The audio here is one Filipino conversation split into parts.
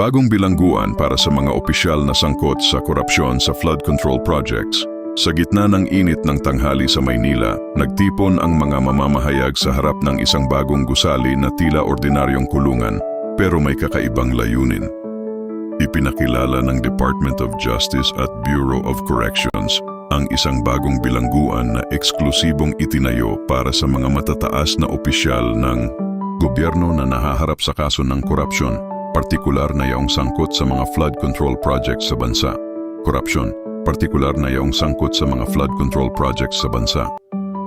Bagong bilangguan para sa mga opisyal na sangkot sa korupsyon sa flood control projects. Sa gitna ng init ng tanghali sa Maynila, nagtipon ang mga mamamahayag sa harap ng isang bagong gusali na tila ordinaryong kulungan pero may kakaibang layunin. Ipinakilala ng Department of Justice at Bureau of Corrections ang isang bagong bilangguan na eksklusibong itinayo para sa mga matataas na opisyal ng gobyerno na nahaharap sa kaso ng korupsyon, partikular na yaong sangkot sa mga flood control projects sa bansa. Korupsyon, partikular na yaong sangkot sa mga flood control projects sa bansa.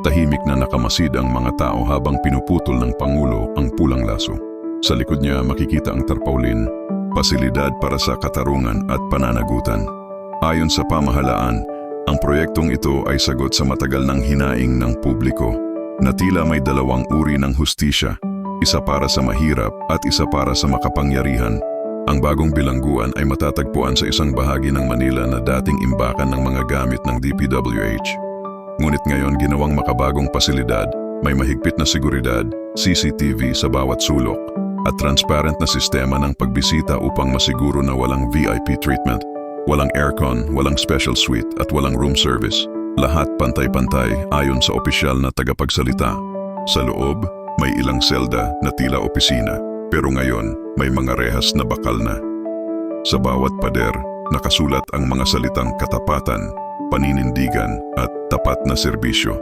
Tahimik na nakamasid ang mga tao habang pinuputol ng Pangulo ang pulang laso. Sa likod niya makikita ang tarpaulin, pasilidad para sa katarungan at pananagutan. Ayon sa pamahalaan, ang proyektong ito ay sagot sa matagal ng hinaing ng publiko na tila may dalawang uri ng hustisya, isa para sa mahirap at isa para sa makapangyarihan. Ang bagong bilangguan ay matatagpuan sa isang bahagi ng Manila na dating imbakan ng mga gamit ng DPWH. Ngunit ngayon ginawang makabagong pasilidad, may mahigpit na seguridad, CCTV sa bawat sulok, at transparent na sistema ng pagbisita upang masiguro na walang VIP treatment, walang aircon, walang special suite at walang room service. Lahat pantay-pantay ayon sa opisyal na tagapagsalita. Sa loob, may ilang selda na tila opisina, pero ngayon may mga rehas na bakal na. Sa bawat pader, nakasulat ang mga salitang katapatan, paninindigan at tapat na serbisyo.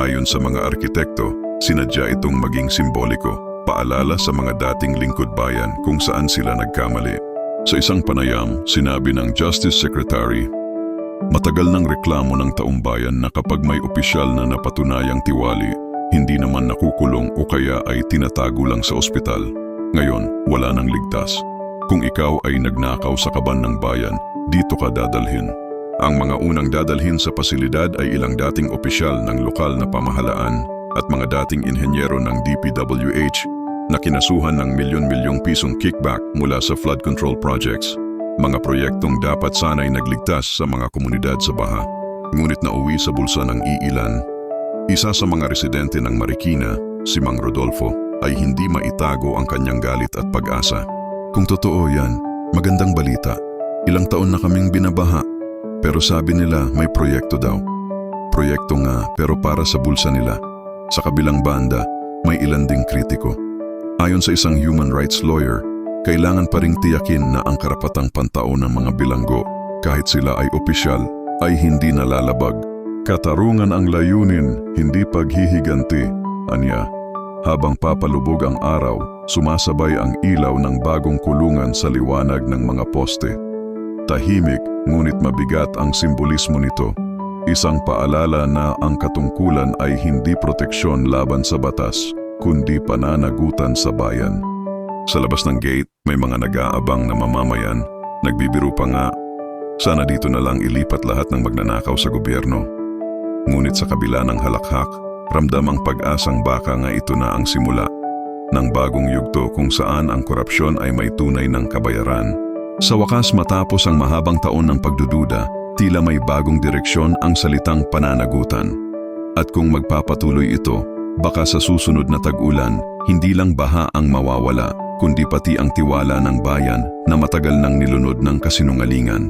Ayon sa mga arkitekto, sinadya itong maging simboliko, paalala sa mga dating lingkod bayan kung saan sila nagkamali. Sa isang panayam, sinabi ng Justice Secretary, Matagal ng reklamo ng taong bayan na kapag may opisyal na napatunayang tiwali, hindi naman nakukulong o kaya ay tinatago lang sa ospital. Ngayon, wala nang ligtas. Kung ikaw ay nagnakaw sa kaban ng bayan, dito ka dadalhin. Ang mga unang dadalhin sa pasilidad ay ilang dating opisyal ng lokal na pamahalaan at mga dating inhenyero ng DPWH na kinasuhan ng milyon-milyong pisong kickback mula sa flood control projects. Mga proyektong dapat sana'y nagligtas sa mga komunidad sa baha. Ngunit nauwi sa bulsa ng iilan. Isa sa mga residente ng Marikina, si Mang Rodolfo, ay hindi maitago ang kanyang galit at pag-asa. Kung totoo yan, magandang balita. Ilang taon na kaming binabaha. Pero sabi nila may proyekto daw. Proyekto nga pero para sa bulsa nila. Sa kabilang banda, may ilan ding kritiko. Ayon sa isang human rights lawyer, kailangan pa ring tiyakin na ang karapatang pantao ng mga bilanggo, kahit sila ay opisyal, ay hindi nalalabag. Katarungan ang layunin, hindi paghihiganti, anya. Habang papalubog ang araw, sumasabay ang ilaw ng bagong kulungan sa liwanag ng mga poste. Tahimik, ngunit mabigat ang simbolismo nito. Isang paalala na ang katungkulan ay hindi proteksyon laban sa batas, kundi pananagutan sa bayan. Sa labas ng gate, may mga nag-aabang na mamamayan. Nagbibiro pa nga, sana dito na lang ilipat lahat ng magnanakaw sa gobyerno. Ngunit sa kabila ng halakhak, ramdam ang pag-asang baka nga ito na ang simula ng bagong yugto kung saan ang korupsyon ay may tunay ng kabayaran. Sa wakas matapos ang mahabang taon ng pagdududa, tila may bagong direksyon ang salitang pananagutan. At kung magpapatuloy ito, baka sa susunod na tag-ulan, hindi lang baha ang mawawala, kundi pati ang tiwala ng bayan na matagal nang nilunod ng kasinungalingan.